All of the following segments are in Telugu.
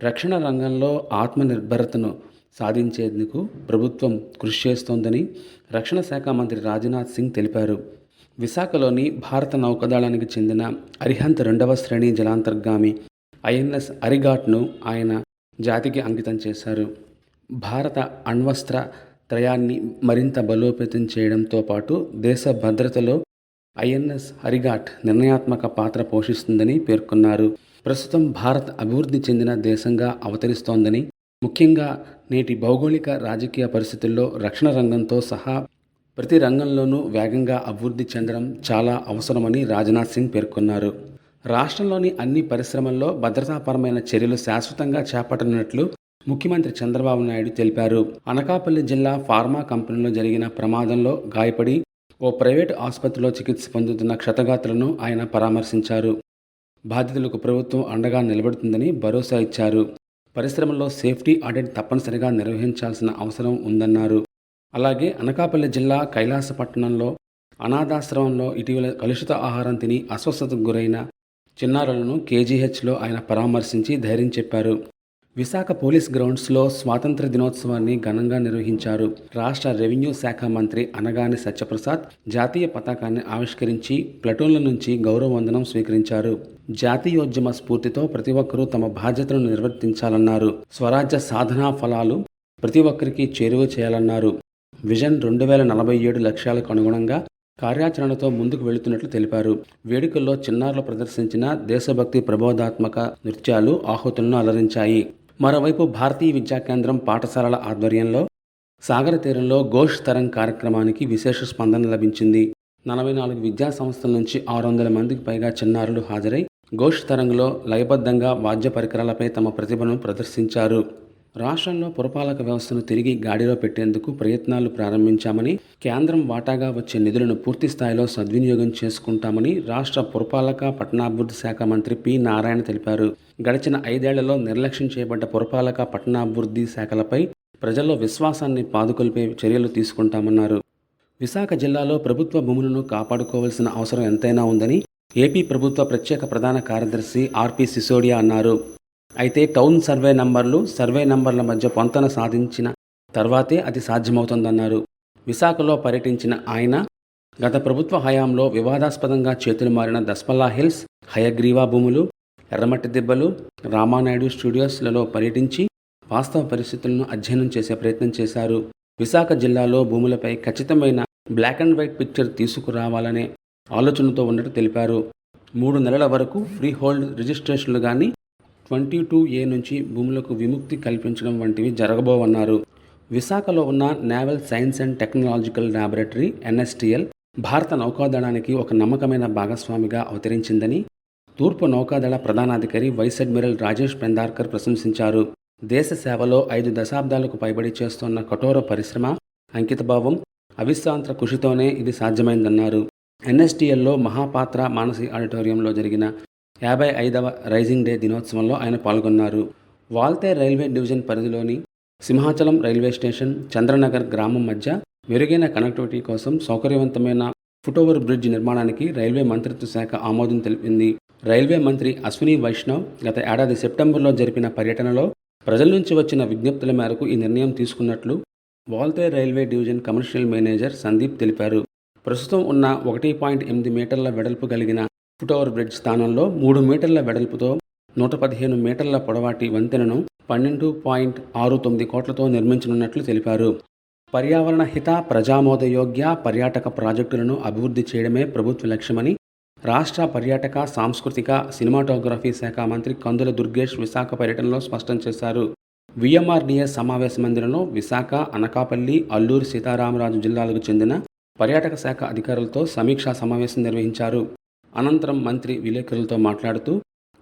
రక్షణ రంగంలో ఆత్మనిర్భరతను సాధించేందుకు ప్రభుత్వం కృషి చేస్తోందని రక్షణ శాఖ మంత్రి రాజ్నాథ్ సింగ్ తెలిపారు. విశాఖలోని భారత నౌకాదళానికి చెందిన అరిహంత్ రెండవ శ్రేణి జలాంతర్గామి ఐఎన్ఎస్ అరిఘాట్ను ఆయన జాతికి అంకితం చేశారు. భారత అణ్వస్త్ర త్రయాన్ని మరింత బలోపేతం చేయడంతో పాటు దేశ భద్రతలో ఐఎన్ఎస్ హరిఘాట్ నిర్ణయాత్మక పాత్ర పోషిస్తుందని పేర్కొన్నారు. ప్రస్తుతం భారత్ అభివృద్ధి చెందిన దేశంగా అవతరిస్తోందని ముఖ్యంగా నేటి భౌగోళిక రాజకీయ పరిస్థితుల్లో రక్షణ రంగంతో సహా ప్రతి రంగంలోనూ వేగంగా అభివృద్ధి చెందడం చాలా అవసరమని రాజ్నాథ్ సింగ్ పేర్కొన్నారు. రాష్ట్రంలోని అన్ని పరిశ్రమల్లో భద్రతాపరమైన చర్యలు శాశ్వతంగా చేపట్టనున్నట్లు ముఖ్యమంత్రి చంద్రబాబు నాయుడు తెలిపారు. అనకాపల్లి జిల్లా ఫార్మా కంపెనీలో జరిగిన ప్రమాదంలో గాయపడి ఓ ప్రైవేటు ఆసుపత్రిలో చికిత్స పొందుతున్న క్షతగాత్రులను ఆయన పరామర్శించారు. బాధితులకు ప్రభుత్వం అండగా నిలబడుతుందని భరోసా ఇచ్చారు. పరిశ్రమల్లో సేఫ్టీ ఆడిట్ తప్పనిసరిగా నిర్వహించాల్సిన అవసరం ఉందన్నారు. అలాగే అనకాపల్లి జిల్లా కైలాసపట్టణంలో అనాథాశ్రమంలో ఇటీవల కలుషిత ఆహారం తిని అస్వస్థతకు గురైన చిన్నారులను కేజీహెచ్లో ఆయన పరామర్శించి ధైర్యం చెప్పారు. విశాఖ పోలీస్ గ్రౌండ్స్లో స్వాతంత్ర దినోత్సవాన్ని ఘనంగా నిర్వహించారు. రాష్ట్ర రెవెన్యూ శాఖ మంత్రి అనగాని సత్యప్రసాద్ జాతీయ పతాకాన్ని ఆవిష్కరించి ప్లటూన్ల నుంచి గౌరవ వందనం స్వీకరించారు. జాతీయోద్యమ స్ఫూర్తితో ప్రతి ఒక్కరూ తమ బాధ్యతను నిర్వర్తించాలన్నారు. స్వరాజ్య సాధనా ఫలాలు ప్రతి ఒక్కరికి చేరువ చేయాలన్నారు. విజన్ రెండు వేల నలభై ఏడు లక్ష్యాలకు అనుగుణంగా కార్యాచరణతో ముందుకు వెళుతున్నట్లు తెలిపారు. వేడుకల్లో చిన్నారులు ప్రదర్శించిన దేశభక్తి ప్రబోధాత్మక నృత్యాలు ఆహుతులను అలరించాయి. మరోవైపు భారతీయ విద్యా కేంద్రం పాఠశాలల ఆధ్వర్యంలో సాగర తీరంలో ఘోష్ తరం కార్యక్రమానికి విశేష స్పందన లభించింది. నలభై నాలుగు విద్యా సంస్థల నుంచి ఆరు వందల మందికి పైగా చిన్నారులు హాజరై ఘోష్ తరంగ్లో లయబద్ధంగా వాద్య పరికరాలపై తమ ప్రతిభను ప్రదర్శించారు. రాష్ట్రంలో పురపాలక వ్యవస్థను తిరిగి గాడిలో పెట్టేందుకు ప్రయత్నాలు ప్రారంభించామని కేంద్రం వాటాగా వచ్చే నిధులను పూర్తి స్థాయిలో సద్వినియోగం చేసుకుంటామని రాష్ట్ర పురపాలక పట్టణాభివృద్ధి శాఖ మంత్రి పి. నారాయణ తెలిపారు. గడిచిన ఐదేళ్ళలో నిర్లక్ష్యం చేయబడ్డ పురపాలక పట్టణాభివృద్ధి శాఖలపై ప్రజల్లో విశ్వాసాన్ని పాదుకొల్పే చర్యలు తీసుకుంటామన్నారు. విశాఖ జిల్లాలో ప్రభుత్వ భూములను కాపాడుకోవాల్సిన అవసరం ఎంతైనా ఉందని ఏపీ ప్రభుత్వ ప్రత్యేక ప్రధాన కార్యదర్శి ఆర్పి సిసోడియా అన్నారు. అయితే టౌన్ సర్వే నంబర్లు సర్వే నంబర్ల మధ్య పొంతన సాధించిన తర్వాతే అది సాధ్యమవుతుందన్నారు. విశాఖలో పర్యటించిన ఆయన గత ప్రభుత్వ హయాంలో వివాదాస్పదంగా చేతులు మారిన దస్పల్లా హిల్స్ హయగ్రీవా భూములు ఎర్రమట్టి దిబ్బలు రామానాయుడు స్టూడియోస్లలో పర్యటించి వాస్తవ పరిస్థితులను అధ్యయనం చేసే ప్రయత్నం చేశారు. విశాఖ జిల్లాలో భూములపై ఖచ్చితమైన బ్లాక్ అండ్ వైట్ పిక్చర్ తీసుకురావాలనే ఆలోచనతో ఉన్నట్టు తెలిపారు. మూడు నెలల వరకు ఫ్రీ హోల్డ్ రిజిస్ట్రేషన్లు కానీ ట్వంటీ టూ ఏ నుంచి భూములకు విముక్తి కల్పించడం వంటివి జరగబోవన్నారు. విశాఖలో ఉన్న naval science and technological laboratory NSTL భారత నౌకాదళానికి ఒక నమ్మకమైన భాగస్వామిగా అవతరించిందని తూర్పు నౌకాదళ ప్రధానాధికారి వైస్ అడ్మిరల్ రాజేష్ పెందార్కర్ ప్రశంసించారు. దేశ సేవలో ఐదు దశాబ్దాలకు పైబడి చేస్తున్న కఠోర పరిశ్రమ అంకితభావం అవిశ్రాంత కృషితోనే ఇది సాధ్యమైందన్నారు. ఎన్ఎస్టిఎల్లో మహాపాత్ర మానసి ఆడిటోరియంలో జరిగిన యాభై ఐదవ రైజింగ్ డే దినోత్సవంలో ఆయన పాల్గొన్నారు. వాల్తే రైల్వే డివిజన్ పరిధిలోని సింహాచలం రైల్వే స్టేషన్ చంద్రనగర్ గ్రామం మధ్య మెరుగైన కనెక్టివిటీ కోసం సౌకర్యవంతమైన ఫుటోవర్ బ్రిడ్జ్ నిర్మాణానికి రైల్వే మంత్రిత్వ శాఖ ఆమోదం తెలిపింది. రైల్వే మంత్రి అశ్విని వైష్ణవ్ గత ఏడాది సెప్టెంబర్లో జరిపిన పర్యటనలో ప్రజల నుంచి వచ్చిన విజ్ఞప్తుల మేరకు ఈ నిర్ణయం తీసుకున్నట్లు Waltair railway division commercial manager Sandeep తెలిపారు. ప్రస్తుతం ఉన్న ఒకటి పాయింట్ ఎనిమిది మీటర్ల వెడల్పు కలిగిన ఫుట్ఓవర్ బ్రిడ్జ్ స్థానంలో మూడు మీటర్ల వెడల్పుతో నూట పదిహేను మీటర్ల పొడవాటి వంతెనను పన్నెండు పాయింట్ ఆరు తొమ్మిది కోట్లతో నిర్మించనున్నట్లు తెలిపారు. పర్యావరణ హిత ప్రజామోదయోగ్య పర్యాటక ప్రాజెక్టులను అభివృద్ధి చేయడమే ప్రభుత్వ లక్ష్యమని రాష్ట్ర పర్యాటక సాంస్కృతిక సినిమాటోగ్రఫీ శాఖ మంత్రి కందుల దుర్గేష్ విశాఖ పర్యటనలో స్పష్టం చేశారు. విఎంఆర్డీఎస్ సమావేశ మందిరంలో విశాఖ అనకాపల్లి అల్లూరు సీతారామరాజు జిల్లాలకు చెందిన పర్యాటక శాఖ అధికారులతో సమీక్షా సమావేశం నిర్వహించారు. అనంతరం మంత్రి విలేకరులతో మాట్లాడుతూ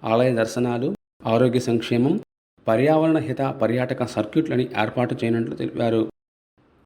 ఆలయ దర్శనాలు ఆరోగ్య సంక్షేమం పర్యావరణ హిత పర్యాటక సర్క్యూట్లని ఏర్పాటు చేయనున్నట్లు తెలిపారు.